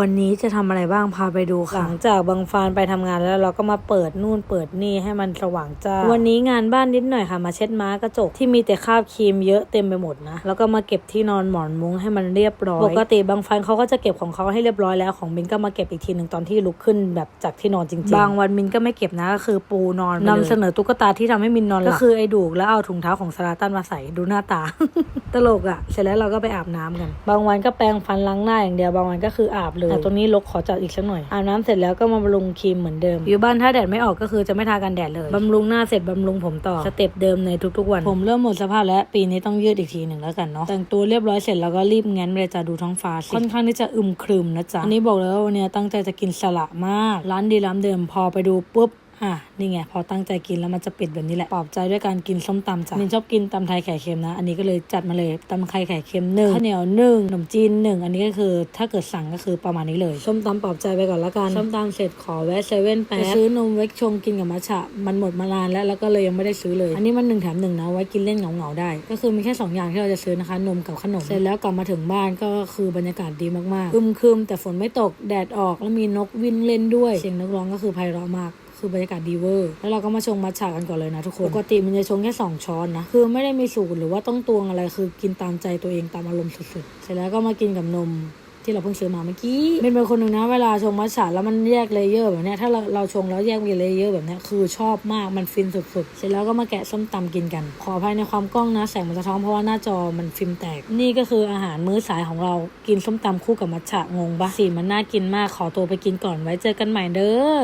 วันนี้จะทำอะไรบ้างพาไปดูค่ะ หลังจากบางฟานไปทำงานแล้วเราก็มาเปิดนู่นเปิดนี่ให้มันสว่างจ้า วันนี้งานบ้านนิดหน่อยค่ะ มาเช็ดม้ากระจกที่มีแต่คราบครีมเยอะเต็มไปหมดนะ แล้วก็มาเก็บที่นอนหมอนมุ้งให้มันเรียบร้อย ปกติบางฟานเขาก็จะเก็บของเขาให้เรียบร้อยแล้วของมินก็มาเก็บอีกทีหนึ่งตอนที่ลุกขึ้นแบบจากที่นอนจริงๆ บางวันมินก็ไม่เก็บนะก็คือปูนอนนำเสนอตุ๊กตาที่ทำให้มินนอนหลับก็คือไอ้ดูกแล้วเอาถุงเท้าของสลาตันมาใส่ดูหน้าตา ตลกอะ่ะ เสร็จแล้วเราก็ไปอาบน้ำกัน บางวันก็แปรงฟันล้างหน้าอย่างเดียวบางวันก็คืออาบเลยแต่ตรงนี้ลกขอจัดอีกสักหน่อยอาบน้ำเสร็จแล้วก็มาบำรุงครีมเหมือนเดิม อยู่บ้านถ้าแดดไม่ออกก็คือจะไม่ทากันแดดเลยบำรุงหน้าเสร็จบำรุงผมต่อสเต็ปเดิมในทุกๆวัน ผมเริ่มหมดสภาพแล้วปีนี้ต้องยืดอีกทีหนึ่งแล้วกันเนาะแต่งตัวเรียบร้อยเสร็จแล้วก็รีบแง้นไปเลยจะดูท้องฟ้าสิค่อนข้างที่จะอึมครึมนะจ๊ะอันนี้บอกเลยว่าวันนี้ตั้งใจจะกินสละมาก ร้านดีร้านเดิมพอไปดูปุ๊บ อะนี่ไงพอตั้งใจกินแล้วมันจะปิดแบบนี้แหละปลอบใจด้วยการกินส้มตำจ้ะมินชอบกินตำไทยไข่เค็มนะ อันนี้ก็เลยจัดมาเลยตำไทยไข่เค็มหนึ่งข้าวเหนียวหนึ่งขนมจีนหนึ่งอันนี้ก็คือถ้าเกิดสั่งก็คือประมาณนี้เลยส้มตำปลอบใจไปก่อนละกันส้มตำเสร็จขอแวะเซเว่นแป๊บไปซื้อนมเวกชงกินกับมัทฉะมันหมดมานานแล้วแล้วก็เลยยังไม่ได้ซื้อเลย อันนี้มันหนึ่งแถมหนึ่งนะไว้กินเล่นเหงาๆได้ ก็คือมีแค่สองอย่างที่เราจะซื้อนะคะนมกับขนมเสร็จแล้วกลับมาถึงบ้านก็คือบรรยากาศดีมากๆอึมครึมแต่ฝนไม่ตกแดดออกแล้วมีนกวิ่งเล่นด้วยเสียงนกร้องก็คือไพเราะมาก คือบรรยากาศดีเวอร์ แล้วเราก็มาชงมัทฉะกันก่อนเลยนะทุกคน ปกติมันจะชงแค่2ช้อนนะ คือไม่ได้มีสูตรหรือว่าต้องตวงอะไร คือกินตามใจตัวเองตามอารมณ์สุดๆ เสร็จแล้วก็มากินกับนมที่เราเพิ่งซื้อมาเมื่อกี้เป็นเป็นคนหนึ่งนะเวลาชงมัทฉะแล้วมันแยกเลเยอร์แบบนี้ถ้าเราเราชงแล้วแยกเป็นเลเยอร์แบบนี้คือชอบมากมันฟินสุดๆ เสร็จแล้วก็มาแกะส้มตำกินกัน ขออภัยในความกล้องนะแสงมันสะท้อนเพราะว่าหน้าจอมันฟิล์มแตก นี่ก็คืออาหารมื้อสายของเรากินส้มตำคู่กับมัทฉะงงปะสีมันน่ากินมากขอตัวไปกินก่อนไว้เจอกันใหม่เด้อ